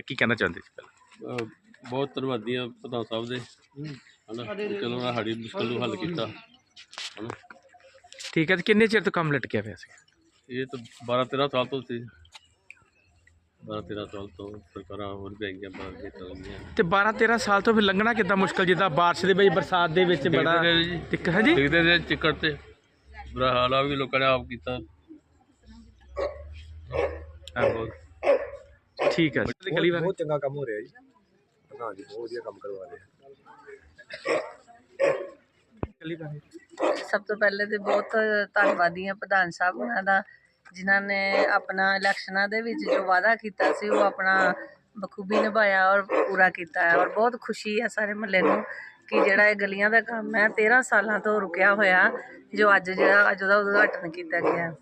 ਕੀ ਕਹਿਣਾ ਚਾਹੁੰਦੇ ਸੀ ਪਹਿਲਾਂ? ਅਹ ਬਹੁਤ ਧੰਨਵਾਦੀ ਆ ਪ੍ਰਧਾਨ ਸਾਹਿਬ ਦੇ ਹਨਾ ਚਲੋ ਉਹਨਾਂ ਸਾਡੀ ਮੁਸ਼ਕਲ ਨੂੰ ਹੱਲ ਕੀਤਾ ਹਨਾ। ਠੀਕ ਹੈ ਜੀ ਕਿੰਨੇ ਚਿਰ ਤੋਂ ਕੰਮ ਲਟਕਿਆ ਪਿਆ ਸੀ? ਇਹ ਤਾਂ 12 13 ਸਾਲ ਤੋਂ ਸੀ। 12 13 ਸਾਲ ਤੋਂ ਸਰਕਾਰਾਂ ਹੋਰ ਵੀ ਆਈਆਂ ਬਾਹਰ ਦੇ ਚੱਲੀਆਂ ਤੇ 12 13 ਸਾਲ ਤੋਂ ਫਿਰ ਲੰਘਣਾ ਕਿੱਦਾਂ ਮੁਸ਼ਕਲ ਜਿੱਦਾਂ ਬਾਰਿਸ਼ ਦੇ ਵਿੱਚ ਬਰਸਾਤ ਦੇ ਵਿੱਚ ਬੜਾ ਰਹੇ ਜੀ। ਦਿੱਕਤ ਹੈ ਜੀ ਦੇਖਦੇ ਨੇ ਚਿੱਕੜ ਤੇ। ਬੁਰਾ ਹਾਲ ਆ ਵੀ ਲੋਕਾਂ ਨੇ ਆਪ ਕੀਤਾ। ਆਹੋ। ਠੀਕ ਹੈ ਜੀ ਅਗਲੀ ਬਹੁਤ ਚੰਗਾ ਕੰਮ ਹੋ ਰਿਹਾ ਜੀ। ਪ੍ਰਧਾਨ ਜੀ ਬਹੁਤ ਵਧੀਆ ਕੰਮ ਕਰਵਾ ਰਹੇ ਸਭ ਤੋਂ ਪਹਿਲੇ ਤੇ ਬਹੁਤ ਧੰਨਵਾਦੀ ਹਾਂ ਪ੍ਰਧਾਨ ਸਾਹਿਬ ਉਹਨਾਂ ਦਾ ਜਿਨ੍ਹਾਂ ਨੇ ਆਪਣਾ ਇਲੈਕਸ਼ਨਾਂ ਦੇ ਵਿੱਚ ਜੋ ਵਾਅਦਾ ਕੀਤਾ ਸੀ ਉਹ ਆਪਣਾ ਬਖੂਬੀ ਨਿਭਾਇਆ ਔਰ ਪੂਰਾ ਕੀਤਾ ਹੈ। ਔਰ ਬਹੁਤ ਖੁਸ਼ੀ ਹੈ ਸਾਰੇ ਮਹੱਲੇ ਨੂੰ ਕਿ ਜਿਹੜਾ ਇਹ ਗਲੀਆਂ ਦਾ ਕੰਮ ਹੈ 13 ਸਾਲਾਂ ਤੋਂ ਰੁਕਿਆ ਹੋਇਆ ਜੋ ਅੱਜ ਜਿਹੜਾ ਅੱਜ ਉਹਦਾ ਉਦਘਾਟਨ ਕੀਤਾ ਗਿਆ।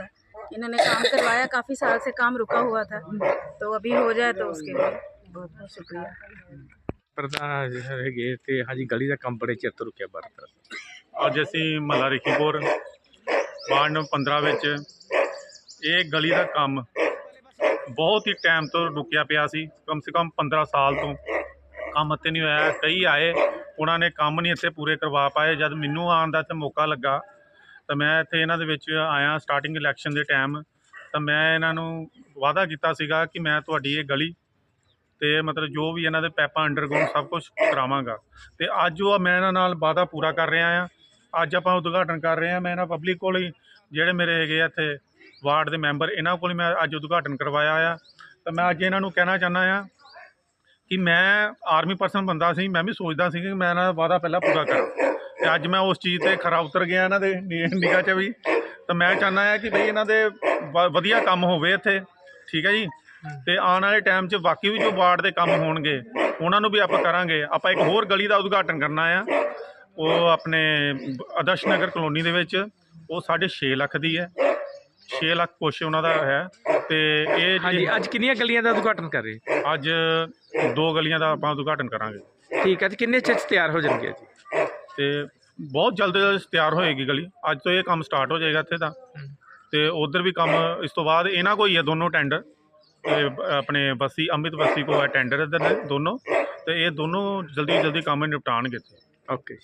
ਹੈ इन्होंने काम करवाया काफ़ी साल से काम रुका हुआ था तो अभी हो जाए तो उसके लिए बहुत बहुत शुक्रिया ਪ੍ਰਧਾਨ ਹੈਗੇ ਤੇ ਹਾਂਜੀ ਗਲੀ ਦਾ ਕੰਮ ਬੜੇ ਚਿਰ ਤੋਂ ਰੁਕਿਆ ਬਾਰ ਅੱਜ ਅਸੀਂ ਮਹੱਲਾ ਰਿਖੀਪੁਰ ਵਾਰਡ ਨੰਬਰ 15 ਵਿੱਚ ਇਹ ਗਲੀ ਦਾ ਕੰਮ ਬਹੁਤ ਹੀ ਟਾਈਮ ਤੋਂ ਰੁਕਿਆ ਪਿਆ ਸੀ ਕਮ ਸੇ ਕਮ 15 ਸਾਲ ਤੋਂ ਕੰਮ ਇੱਥੇ ਨਹੀਂ ਹੋਇਆ ਕਈ ਆਏ ਉਹਨਾਂ ਨੇ ਕੰਮ ਨਹੀਂ ਇੱਥੇ ਪੂਰੇ ਕਰਵਾ ਪਾਏ ਜਦ ਮੈਨੂੰ ਆਉਣ ਦਾ ਇੱਥੇ ਮੌਕਾ ਲੱਗਾ ਤਾਂ ਮੈਂ ਇੱਥੇ ਇਹਨਾਂ ਦੇ ਵਿੱਚ ਆਇਆ ਸਟਾਰਟਿੰਗ ਇਲੈਕਸ਼ਨ ਦੇ ਟਾਈਮ ਤਾਂ ਮੈਂ ਇਹਨਾਂ ਨੂੰ ਵਾਅਦਾ ਕੀਤਾ ਸੀਗਾ ਕਿ ਮੈਂ ਤੁਹਾਡੀ ਇਹ ਗਲੀ ਤੇ ਮਤਲਬ ਜੋ ਵੀ ਇਹਨਾਂ ਦੇ ਪੈਪਾਂ ਅੰਡਰਗਰਾਉਂਡ ਸਭ ਕੁਝ ਕਰਾਵਾਂਗਾ। ਤੇ ਅੱਜ ਉਹ ਮੈਂ ਇਹਨਾਂ ਨਾਲ ਵਾਅਦਾ ਪੂਰਾ ਕਰ ਰਿਹਾ ਆ ਅੱਜ ਆਪਾਂ ਉਦਘਾਟਨ ਕਰ ਰਹੇ ਆ ਮੈਂ ਇਹਨਾਂ ਪਬਲਿਕ ਕੋਲ ਹੀ, ਜਿਹੜੇ ਮੇਰੇ ਹੈਗੇ ਆ ਇੱਥੇ ਵਾਰਡ ਦੇ ਮੈਂਬਰ ਇਹਨਾਂ ਕੋਲ ਹੀ ਮੈਂ ਅੱਜ ਉਦਘਾਟਨ ਕਰਵਾਇਆ ਆ। ਤਾਂ ਮੈਂ ਅੱਜ ਇਹਨਾਂ ਨੂੰ ਕਹਿਣਾ ਚਾਹੁੰਦਾ ਆ ਕਿ ਮੈਂ ਆਰਮੀ ਪਰਸਨ ਬੰਦਾ ਸੀ। ਮੈਂ ਵੀ ਸੋਚਦਾ ਸੀ ਕਿ ਮੈਂ ਇਹਨਾਂ ਦਾ ਵਾਅਦਾ ਪਹਿਲਾਂ ਪੂਰਾ ਕਰਾਂ। ਤੇ ਅੱਜ ਮੈਂ ਉਸ ਚੀਜ਼ ਤੇ ਖਰਾ ਉਤਰ ਗਿਆ ਇਹਨਾਂ ਦੇ ਨਿਗਾਹ 'ਚ ਵੀ। ਤਾਂ ਮੈਂ ਚਾਹੁੰਦਾ ਆ ਕਿ ਬਈ ਇਹਨਾਂ ਦੇ ਵ- ਵਧੀਆ ਕੰਮ ਹੋਵੇ ਇੱਥੇ ਠੀਕ ਹੈ ਜੀ? ਤੇ ਆਉਣ ਵਾਲੇ ਟਾਈਮ 'ਚ ਬਾਕੀ ਵੀ ਜੋ ਵਾਰਡ ਦੇ ਕੰਮ ਹੋਣਗੇ ਉਹਨਾਂ ਨੂੰ ਵੀ ਆਪਾਂ ਕਰਾਂਗੇ। ਆਪਾਂ ਇੱਕ ਹੋਰ ਗਲੀ ਦਾ ਉਦਘਾਟਨ ਕਰਨਾ ਆ। ਉਹ ਆਪਣੇ ਆਦਰਸ਼ ਨਗਰ ਕਲੋਨੀ ਦੇ ਵਿੱਚ ਉਹ 6.5 ਲੱਖ ਦੀ ਹੈ। 6 ਲੱਖ ਕੁਛ ਉਹਨਾਂ ਦਾ ਹੈ। ਤੇ ਇਹ ਹਾਂਜੀ ਅੱਜ ਕਿੰਨੀਆਂ ਗਲੀਆਂ ਦਾ ਉਦਘਾਟਨ ਕਰ ਰਹੇ? ਅੱਜ ਦੋ ਗਲੀਆਂ ਦਾ ਆਪਾਂ ਉਦਘਾਟਨ ਕਰਾਂਗੇ। ਠੀਕ ਹੈ ਜੀ ਕਿੰਨੇ ਚਿਰ 'ਚ ਤਿਆਰ ਹੋ ਜਾਣਗੇ ਜੀ? ਤੇ ਬਹੁਤ ਜਲਦ ਤਿਆਰ ਹੋਏਗੀ ਗਲੀ। ਅੱਜ ਤੋਂ ਇਹ ਕੰਮ ਸਟਾਰਟ ਹੋ ਜਾਏਗਾ ਇੱਥੇ ਦਾ ਤੇ ਉਧਰ ਵੀ ਕੰਮ ਇਸ ਤੋਂ ਬਾਅਦ ਇਹਨਾਂ ਕੋਲ ਹੀ ਦੋਨੋਂ ਟੈਂਡਰ ਤੇ ਆਪਣੇ ਬਸੀ ਅਮਿਤ ਬਸੀ ਕੋ ਹੈ ਟੈਂਡਰ ਇੱਧਰ ਦੋਨੋਂ। ਤੇ ਇਹ ਦੋਨੋਂ ਜਲਦੀ ਜਲਦੀ ਕੰਮ ਨਿਪਟਾਣਗੇ ਓਕੇ